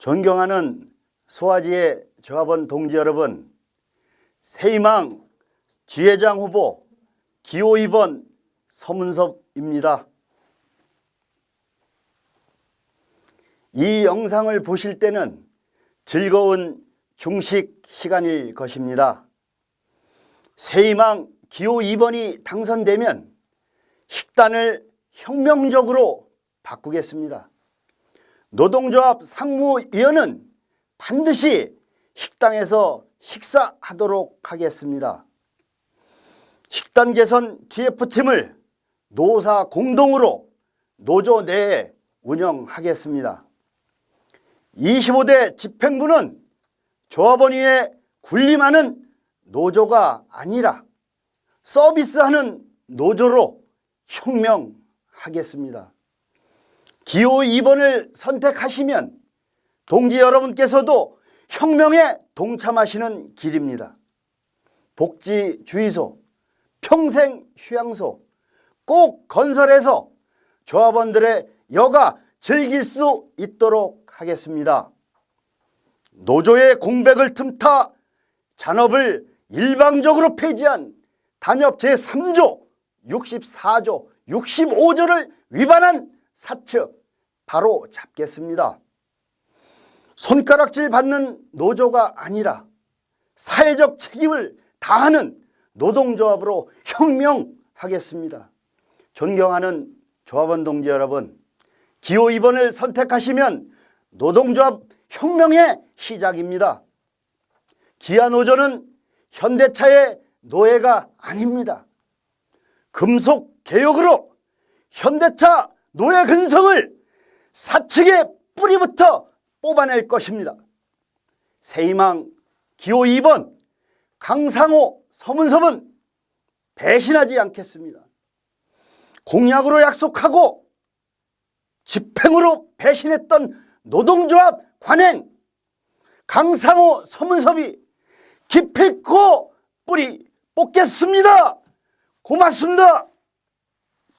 존경하는 소화지의 조합원 동지 여러분, 새희망 지회장 후보 기호 2번 서문섭입니다. 이 영상을 보실 때는 즐거운 중식 시간일 것입니다. 새희망 기호 2번이 당선되면 식단을 혁명적으로 바꾸겠습니다. 노동조합 상무위원은 반드시 식당에서 식사하도록 하겠습니다. 식단 개선 TF팀을 노사 공동으로 노조 내에 운영하겠습니다. 25대 집행부는 조합원위에 군림하는 노조가 아니라 서비스하는 노조로 혁명하겠습니다. 기호 2번을 선택하시면 동지 여러분께서도 혁명에 동참하시는 길입니다. 복지주의소, 평생 휴양소 꼭 건설해서 조합원들의 여가 즐길 수 있도록 하겠습니다. 노조의 공백을 틈타 잔업을 일방적으로 폐지한 단협 제3조, 64조, 65조를 위반한 사측 바로 잡겠습니다. 손가락질 받는 노조가 아니라 사회적 책임을 다하는 노동조합으로 혁명하겠습니다. 존경하는 조합원 동지 여러분, 기호 2번을 선택하시면 노동조합 혁명의 시작입니다. 기아노조는 현대차의 노예가 아닙니다. 금속 개혁으로 현대차 노예 근성을 사측의 뿌리부터 뽑아낼 것입니다. 세희망 기호 2번 강상호 서문섭은 배신하지 않겠습니다. 공약으로 약속하고 집행으로 배신했던 노동조합 관행 강상호 서문섭이 기필코 뿌리 뽑겠습니다. 고맙습니다.